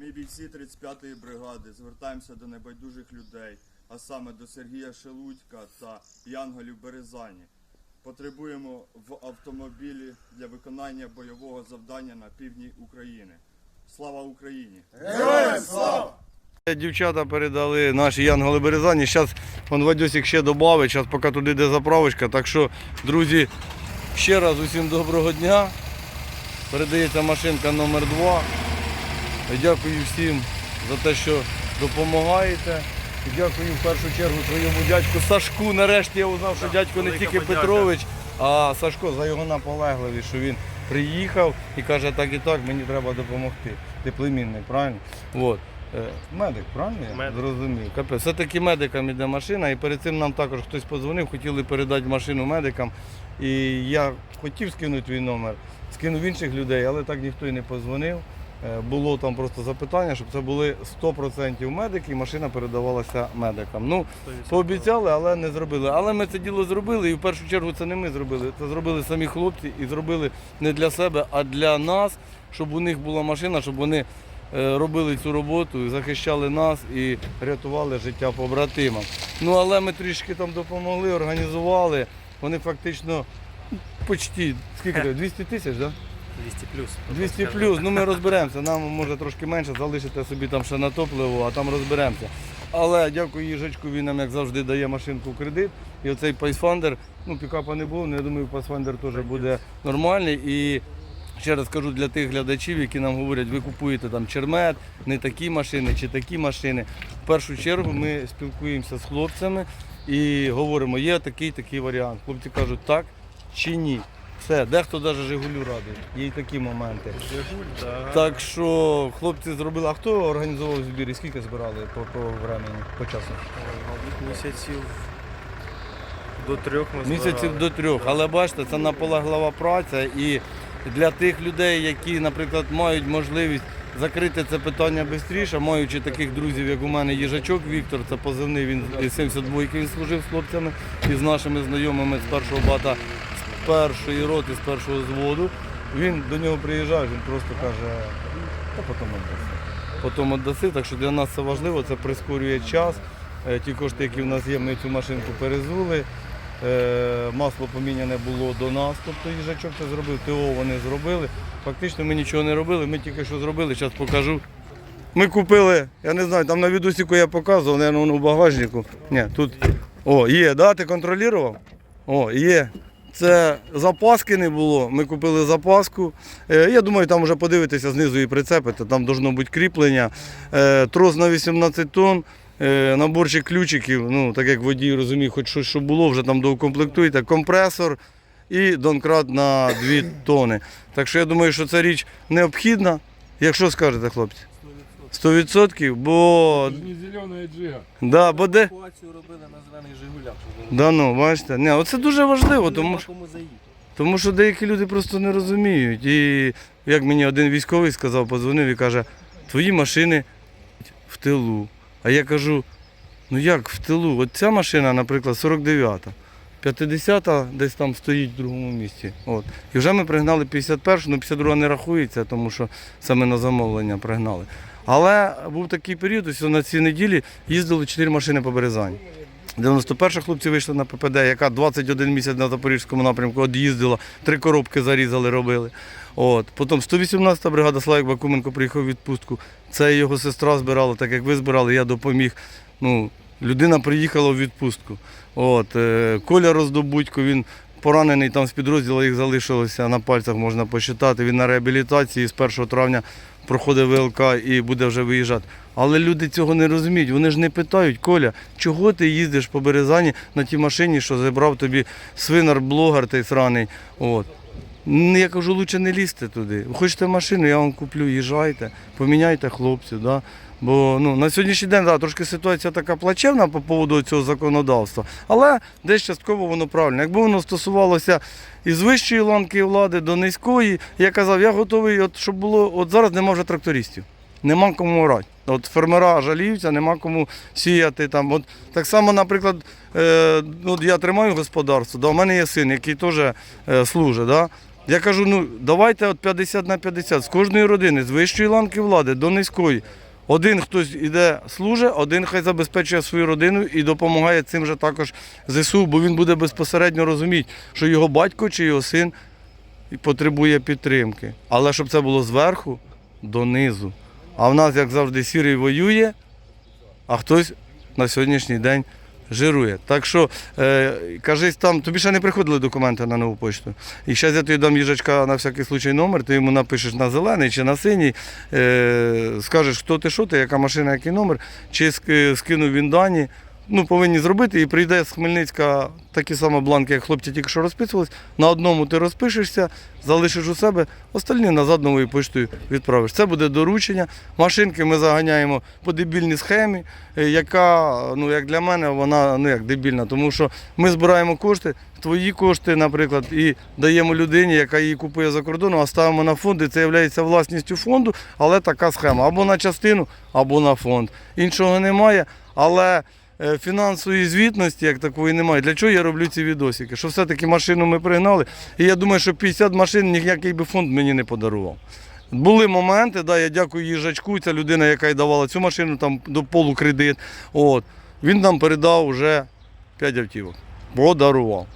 Ми бійці 35-ї бригади звертаємося до небайдужих людей, а саме до Сергія Шелудька та Янголів Березані. Потребуємо в автомобілі для виконання бойового завдання на півдні України. Слава Україні! Слава! Дівчата передали наші янголи березані. Зараз вон Вадьосик ще додавить, зараз поки туди йде заправочка. Так що, друзі, ще раз усім доброго дня. Передається машинка номер 2 Дякую всім за те, що допомагаєте. Дякую в першу чергу своєму дядьку Сашку. Нарешті я узнав, що дядько не тільки Петрович, а Сашко за його наполегливість, що він приїхав і каже, так і так, мені треба допомогти. Ти племінник, правильно? От. Е, Медик, правильно? я Медик. Зрозумів. Капець. Все-таки медикам іде машина, і перед цим нам також хтось подзвонив, хотіли передати машину медикам. І я хотів скинути твій номер, скинув інших людей, але так ніхто і не подзвонив. Е, Було там просто запитання, щоб це були 100% медики, і машина передавалася медикам. Ну, пообіцяли, але не зробили. Але ми це діло зробили, і в першу чергу це не ми зробили. Це зробили самі хлопці і зробили не для себе, а для нас, щоб у них була машина, щоб вони е, робили цю роботу, захищали нас і рятували життя побратимам. Ну але ми трішки там допомогли, організували. Вони фактично почти скільки це, 200 тисяч, так? Да? 200 плюс. 200 плюс, ну ми розберемося. Нам може трошки менше, залишите собі там ще на топливо, а там розберемося. Але дякую їжачку, він нам як завжди дає машинку в кредит. І оцей Pathfinder, ну пікапа не було, але я думаю, Pathfinder теж буде нормальний. І ще раз кажу для тих глядачів, які нам говорять, ви купуєте там чермет, не такі машини чи такі машини. В першу чергу ми спілкуємося з хлопцями і говоримо, є такий такий варіант. Хлопці кажуть, так чи ні. Все, дехто навіть Жигулю радий. Є і такі моменти. Жигуль, да. Так що хлопці зробили. А хто організовував збір і скільки збирали по, по времені, по часу? Мабуть, місяців до трьох ми Місяців до трьох. Але бачите, це наполеглива праця. І для тих людей, які, наприклад, мають можливість закрити це питання швидше, маючи таких друзів, як у мене їжачок Віктор, це позивний, він із 72-ки він служив з хлопцями і з нашими знайомими з першого бата, першої роти, з першого зводу. Він до нього приїжджає, він просто каже, та потім віддаси. Потім віддаси, так що для нас це важливо, це прискорює час. Е, Ті кошти, які в нас є, ми цю машинку перезули. Е, Масло поміняне було до нас, тобто їжачок це зробив, ТО вони зробили. Фактично ми нічого не робили, ми тільки що зробили, зараз покажу. Ми купили, я не знаю, там на відосіку я показував, мабуть, воно в багажнику. Ні, тут. О, є, да, ти контролював? О, є. Це запаски не було. Ми купили запаску. Е, я думаю, там вже подивитися знизу і прицепити. Там должно бути кріплення. Е, трос на 18 тонн. Е, наборчик ключиків, ну так як водій розуміє, хоч щось що було, вже там доукомплектуєте, компресор і донкрат на 2 тони. Так що я думаю, що ця річ необхідна. Якщо скажете, хлопці? 100%, бо, Не зеленая джига. да, бо де. Евакуацію робили на зелених Жигулях. Да, ну, бачите, не, оце дуже важливо, тому що. Тому що деякі люди просто не розуміють. І як мені один військовий сказав, подзвонив і каже, твої машини в тилу. А я кажу, ну як в тилу? От ця машина, наприклад, 49-та. 50-та десь там стоїть в другому місці. От. І вже ми пригнали 51, ну 52 не рахується, тому що саме на замовлення пригнали. Але був такий період, ось на цій неділі їздили 4 машини по Березані. 91 хлопці вийшли на ППД, яка 21 місяць на Запорізькому напрямку од'їздила, три коробки зарізали, робили. От. Потім 118-та бригада Славік Бакуменко приїхав у відпустку. Це його сестра збирала, так як ви збирали, я допоміг. Ну, людина приїхала у відпустку. От. е, Коля Роздобудько, він поранений там з підрозділу, їх залишилося на пальцях, можна посчитати. Він на реабілітації з 1 травня проходить ВЛК і буде вже виїжджати. Але люди цього не розуміють. Вони ж не питають, Коля, чого ти їздиш по Березані на тій машині, що забрав тобі свинар-блогер той сраний. От. Я кажу, лучше не лізьте туди. Хочете машину, я вам куплю, їжджайте, поміняйте хлопців. Да? Бо ну, на сьогоднішній день да, трошки ситуація така плачевна по поводу цього законодавства, але десь частково воно правильно. Якби воно стосувалося із вищої ланки влади до низької, я казав, я готовий, от, щоб було, от зараз нема вже трактористів, нема кому орати. От фермера жаліються, нема кому сіяти там. От так само, наприклад, е, от я тримаю господарство, да, у мене є син, який теж е, служить. Да? Я кажу, ну давайте от 50 на 50 з кожної родини, з вищої ланки влади до низької. Один хтось іде служить, один хай забезпечує свою родину і допомагає цим же також ЗСУ, бо він буде безпосередньо розуміти, що його батько чи його син потребує підтримки. Але щоб це було зверху донизу. А в нас, як завжди, сірий воює, а хтось на сьогоднішній день жирує. Так що, е, кажись там, тобі ще не приходили документи на нову почту. І зараз я тобі дам їжачка на всякий случай номер, ти йому напишеш на зелений чи на синій, е, скажеш, хто ти, що ти, яка машина, який номер, чи скинув він дані. Ну, повинні зробити, і прийде з Хмельницька такі самі бланки, як хлопці тільки що розписувались. На одному ти розпишешся, залишиш у себе, остальні назад новою поштою відправиш. Це буде доручення. Машинки ми заганяємо по дебільній схемі, е, яка, ну як для мене, вона ну як дебільна, тому що ми збираємо кошти, твої кошти, наприклад, і даємо людині, яка її купує за кордоном, а ставимо на фонд, і це є власністю фонду, але така схема або на частину, або на фонд. Іншого немає, але. Е, Фінансової звітності як такої немає. Для чого я роблю ці відосики? Що все-таки машину ми пригнали. І я думаю, що 50 машин ніякий би фонд мені не подарував. Були моменти, да, я дякую їжачку, ця людина, яка й давала цю машину там до полу кредит. От. Він нам передав вже 5 автівок. Подарував.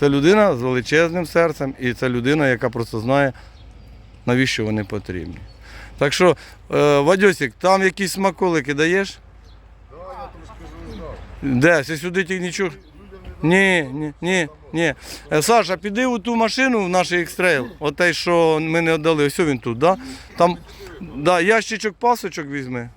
Це людина з величезним серцем, і це людина, яка просто знає, навіщо вони потрібні. Так що, е, Вадьосик, там якісь смаколики даєш? Де? Це сюди тільки нічого. Ні, ні, ні, ні. Е, Саша, піди у ту машину в наш екстрейл, отей, що ми не віддали, ось він тут, да? Там да, ящичок пасочок візьми.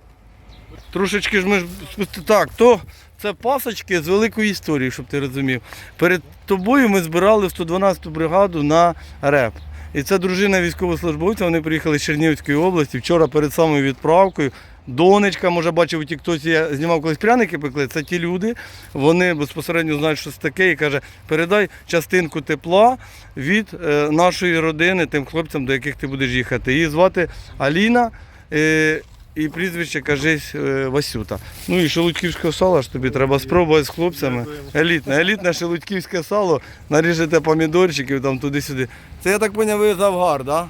Трошечки ж ми ж спусти- так, то це пасочки з великої історії, щоб ти розумів. Перед тобою ми збирали 112-ту бригаду на РЕП. І це дружина військовослужбовця, вони приїхали з Чернігівської області. Вчора перед самою відправкою. Донечка, може, бачив у Тіктоці, я знімав колись пряники пекли. Це ті люди, вони безпосередньо знають, що це таке, і каже, передай частинку тепла від е, нашої родини тим хлопцям, до яких ти будеш їхати. Її звати Аліна. Е, і прізвище кажись е, Васюта. Ну і шелудьківське сало ж тобі треба спробувати з хлопцями. Елітне, елітне шелудьківське сало, наріжете помідорчиків там туди-сюди. Це я так поняв, ви завгар, да?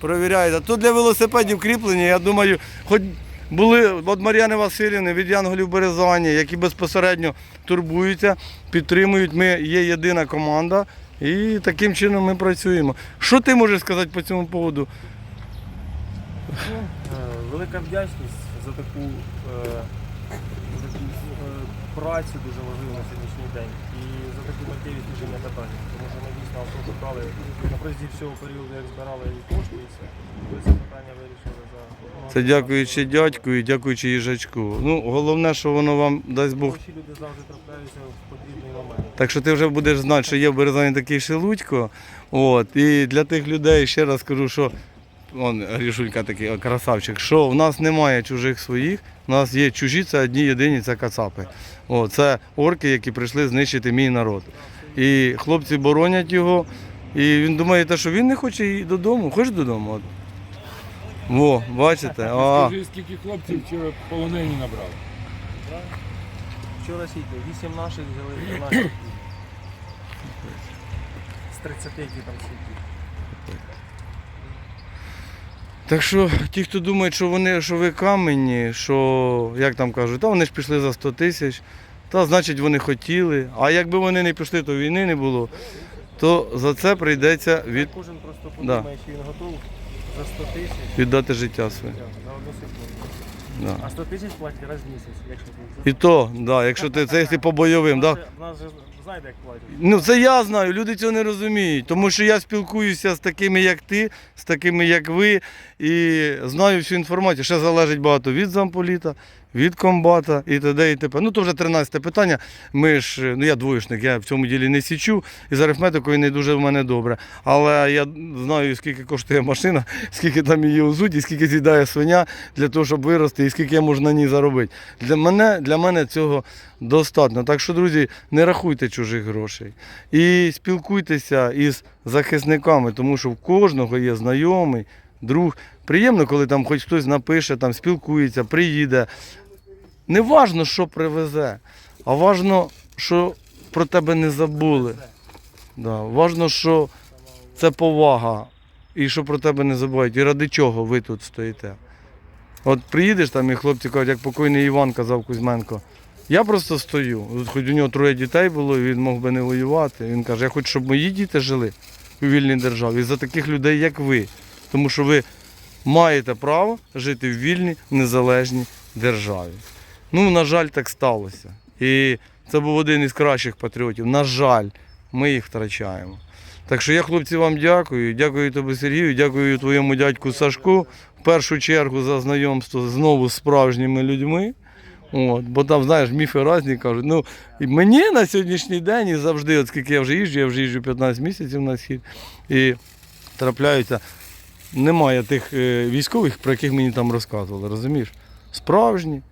Провіряєте. Тут для велосипедів кріплення, я думаю, хоч були від Мар'яни Васильівни, від Янголів Березані, які безпосередньо турбуються, підтримують. Ми є єдина команда і таким чином ми працюємо. Що ти можеш сказати по цьому поводу? Велика вдячність за таку, е, е, працю дуже важливу на сьогоднішній день і за таку миттєвість рішення питання. Авто шукали на протязі всього періоду, як збирали і кошти, і все. Ви це питання вирішили за. Це дякуючи дядьку і дякуючи їжачку. Ну, головне, що воно вам дасть Бог. Люди завжди трапляються в потрібний момент. Так що ти вже будеш знати, що є в Березані такий шелудько. От. І для тих людей ще раз скажу, що он, Грішулька такий о, красавчик, що в нас немає чужих своїх, у нас є чужі, це одні єдині, це кацапи. О, це орки, які прийшли знищити мій народ. І хлопці боронять його. І він думає, те, що він не хоче і додому. Хочеш додому? От. Во, бачите? А. Скажи, скільки хлопців вчора полонені набрали? Вчора скільки? Вісім наших взяли 12 з 30, які там скільки. Так що ті, хто думають, що вони що ви камені, що як там кажуть, та вони ж пішли за 100 тисяч, та значить вони хотіли. А якби вони не пішли, то війни не було. То за це прийдеться від, Кожен просто Да. подумає, що він готов за 100 тисяч віддати життя своє. за одну секунду. Да. А 100 тисяч платять раз в місяць, якщо ти. І то, да, якщо ти це якщо по бойовим. Да. В нас же знаєте, як платять. Ну це я знаю, люди цього не розуміють. Тому що я спілкуюся з такими, як ти, з такими, як ви, і знаю всю інформацію. Ще залежить багато від замполіта, від комбата і т.д. і т.п. Ну то вже 13 питання. Ми ж, ну я двоєшник, я в цьому ділі не січу, і з арифметикою не дуже в мене добре. Але я знаю, скільки коштує машина, скільки там її узуть, і скільки з'їдає свиня для того, щоб вирости, і скільки я можу на ній заробити. Для мене, для мене цього достатньо. Так що, друзі, не рахуйте чужих грошей. І спілкуйтеся із захисниками, тому що в кожного є знайомий, друг. Приємно, коли там хоч хтось напише, там спілкується, приїде. Не важно, що привезе, а важно, що про тебе не забули. Да. Важно, що це повага. І що про тебе не забувають. І ради чого ви тут стоїте? От приїдеш там, і хлопці кажуть, як покойний Іван казав Кузьменко. Я просто стою. От хоч у нього троє дітей було, і він мог би не воювати. Він каже, я хочу, щоб мої діти жили у вільній державі. І за таких людей, як ви. Тому що ви маєте право жити в вільній, незалежній державі. Ну, на жаль, так сталося. І це був один із кращих патріотів. На жаль, ми їх втрачаємо. Так що я, хлопці, вам дякую. Дякую тобі, Сергію, дякую твоєму дядьку Сашку. В першу чергу за знайомство знову з справжніми людьми. От, бо там, знаєш, міфи різні кажуть. Ну, і мені на сьогоднішній день і завжди, от скільки я вже їжджу, я вже їжджу 15 місяців на схід, і трапляються. Немає тих е, військових, про яких мені там розказували, розумієш? Справжні,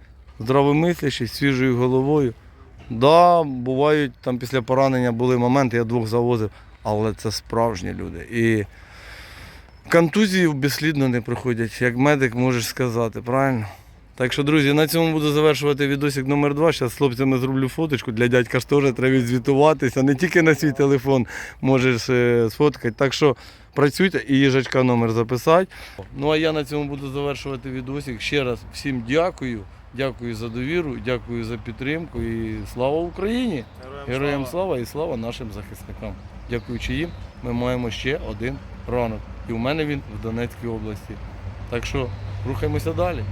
здравомислящі, свіжою головою. Да, бувають там після поранення були моменти, я двох завозив, але це справжні люди. І контузії безслідно не проходять, як медик можеш сказати, правильно? Так що, друзі, на цьому буду завершувати відосик номер 2 Зараз з хлопцями зроблю фоточку. Для дядька ж теж треба звітуватися. Не тільки на свій телефон можеш е, сфоткати. Так що працюйте і їжачка номер записати. Ну а я на цьому буду завершувати відосик. Ще раз всім дякую. Дякую за довіру, дякую за підтримку і слава Україні! Героям слава і слава нашим захисникам. Дякуючи їм, ми маємо ще один ранок. І у мене він в Донецькій області. Так що рухаємося далі.